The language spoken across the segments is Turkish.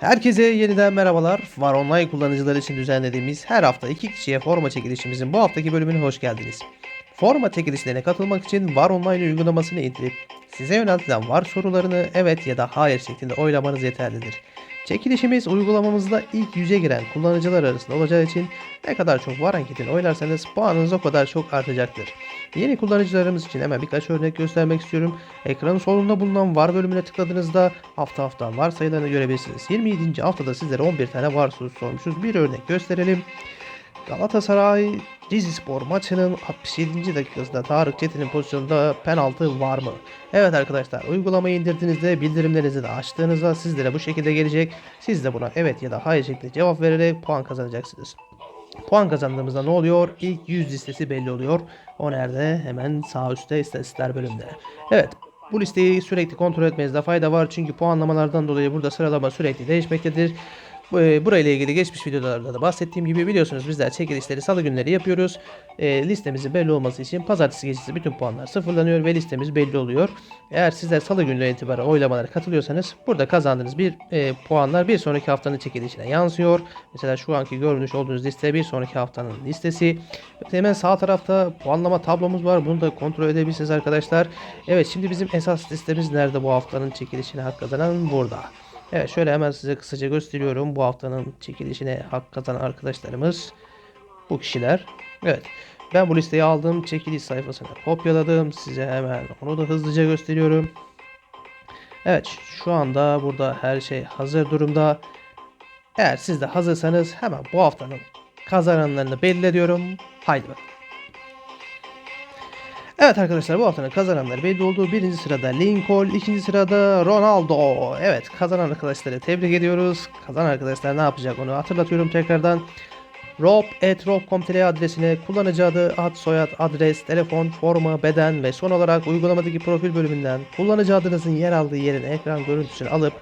Herkese yeniden merhabalar. Var Online kullanıcılar için düzenlediğimiz her hafta iki kişiye forma çekilişimizin bu haftaki bölümüne hoş geldiniz. Forma çekilişlerine katılmak için Var Online uygulamasını indirip size yöneltilen var sorularını evet ya da hayır şeklinde oylamanız yeterlidir. Çekilişimiz uygulamamızda ilk yüze giren kullanıcılar arasında olacağı için ne kadar çok var anketini oylarsanız puanınız o kadar çok artacaktır. Yeni kullanıcılarımız için hemen birkaç örnek göstermek istiyorum. Ekranın solunda bulunan var bölümüne tıkladığınızda hafta hafta var sayılarını görebilirsiniz. 27. haftada sizlere 11 tane var sorusu sormuşuz. Bir örnek gösterelim. Galatasaray Rizispor maçının 67. dakikasında Tarık Çetin'in pozisyonunda penaltı var mı? Evet arkadaşlar uygulamayı indirdiğinizde bildirimlerinizi de açtığınızda sizlere bu şekilde gelecek. Siz de buna evet ya da hayır şeklinde cevap vererek puan kazanacaksınız. Puan kazandığımızda ne oluyor? İlk 100 listesi belli oluyor. O nerede? Hemen sağ üstte istatistikler bölümünde. Evet bu listeyi sürekli kontrol etmenizde fayda var. Çünkü puanlamalardan dolayı burada sıralama sürekli değişmektedir. E, Burayla ilgili geçmiş videolarda da bahsettiğim gibi biliyorsunuz bizler çekilişleri salı günleri yapıyoruz. E, listemizin belli olması için pazartesi gecesi bütün puanlar sıfırlanıyor ve listemiz belli oluyor. Eğer sizler salı günü itibaren oylamalara katılıyorsanız burada kazandığınız bir e, puanlar bir sonraki haftanın çekilişine yansıyor. Mesela şu anki görmüş olduğunuz liste bir sonraki haftanın listesi. Hemen sağ tarafta puanlama tablomuz var. Bunu da kontrol edebilirsiniz arkadaşlar. Evet şimdi bizim esas listemiz nerede bu haftanın çekilişine hak kazanan burada. Evet şöyle hemen size kısaca gösteriyorum. Bu haftanın çekilişine hak kazanan arkadaşlarımız bu kişiler. Evet. Ben bu listeyi aldım. Çekiliş sayfasına kopyaladım. Size hemen onu da hızlıca gösteriyorum. Evet şu anda burada her şey hazır durumda. Eğer siz de hazırsanız hemen bu haftanın kazananlarını belli. Haydi bakalım. Evet arkadaşlar bu haftanın kazananları belli oldu. Birinci sırada Lincoln, ikinci sırada Ronaldo. Evet kazanan arkadaşları tebrik ediyoruz. Kazanan arkadaşlar ne yapacak onu hatırlatıyorum tekrardan. rob.rob.com.tr adresine kullanıcı adı, ad, soyad, adres, telefon, forma, beden ve son olarak uygulamadaki profil bölümünden kullanıcı adınızın yer aldığı yerin ekran görüntüsünü alıp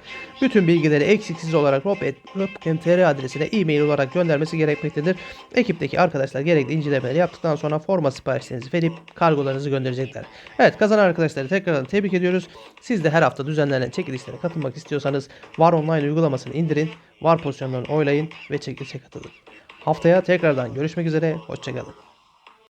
bütün bilgileri eksiksiz olarak rob.rob.com.tr adresine e-mail olarak göndermesi gerekmektedir. Ekipteki arkadaşlar gerekli incelemeleri yaptıktan sonra forma siparişlerinizi verip kargolarınızı gönderecekler. Evet kazanan arkadaşları tekrardan tebrik ediyoruz. Siz de her hafta düzenlenen çekilişlere katılmak istiyorsanız Var Online uygulamasını indirin, Var pozisyonlarını oylayın ve çekilişe katılın. Haftaya tekrardan görüşmek üzere, hoşçakalın.